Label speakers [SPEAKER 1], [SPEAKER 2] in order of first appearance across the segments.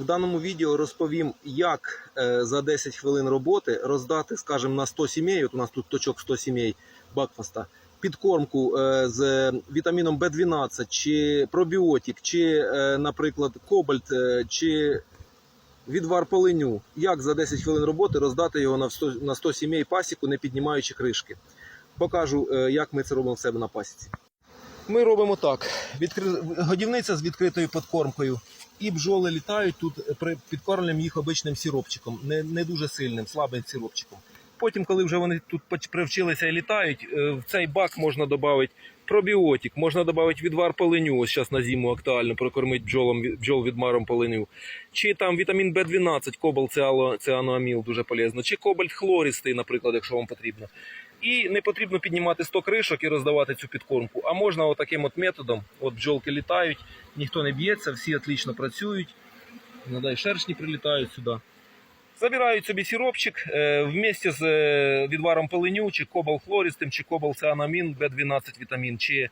[SPEAKER 1] В даному відео розповім, як е, за 10 хвилин роботи роздати, скажімо, на 100 сімей, от у нас тут точок 100 сімей Бакфаста, підкормку е, з вітаміном В12, чи пробіотик, чи, е, наприклад, кобальт, чи відвар поленю. Як за 10 хвилин роботи роздати його на 100, на 100 сімей пасіку, не піднімаючи кришки. Покажу, як ми це робимо в себе на пасіці. Ми робимо так: годівниця з відкритою підкормкою, і бджоли літають тут підкормлюємо їх обичним сіропчиком, не, не дуже сильним, слабим сіропчиком. Потім, коли вже вони тут привчилися і літають, е, в цей бак можна додати пробіотик, можна додати відвар поленю. Ось зараз на зиму актуально прокормити бджолом бджол відмаром поленю. Чи там вітамін В12, кобальт цианоаміл дуже полезно, чи кобальт хлористий, наприклад, якщо вам потрібно. І не потрібно піднімати 100 кришок і роздавати цю підкормку. А можна отаким от методом, от бджолки літають, ніхто не б'ється, всі отлично працюють. Надай шершні прилітають сюди. Забирають собі сіропчик е, місті з е, відваром пеленю, чи кобал хлористим, чи кобал цианамін, Б12 вітамін, чи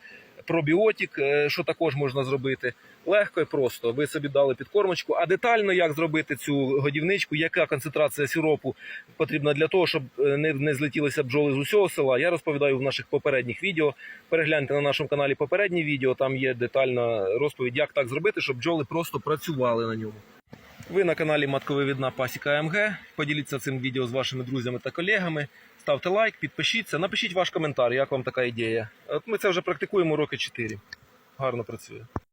[SPEAKER 1] пробіотик, е, що також можна зробити. Легко і просто. Ви собі дали підкормочку. А детально як зробити цю годівничку, яка концентрація сіропу потрібна для того, щоб е, не, не злетілися бджоли з усього села. Я розповідаю в наших попередніх відео. Перегляньте на нашому каналі попередні відео. Там є детальна розповідь, як так зробити, щоб бджоли просто працювали на ньому. Ви на каналі Матковивідна Пасіка МГ. Поділіться цим відео з вашими друзями та колегами. Ставте лайк, підпишіться, напишіть ваш коментар, як вам така ідея. От ми це вже практикуємо роки 4. Гарно працює.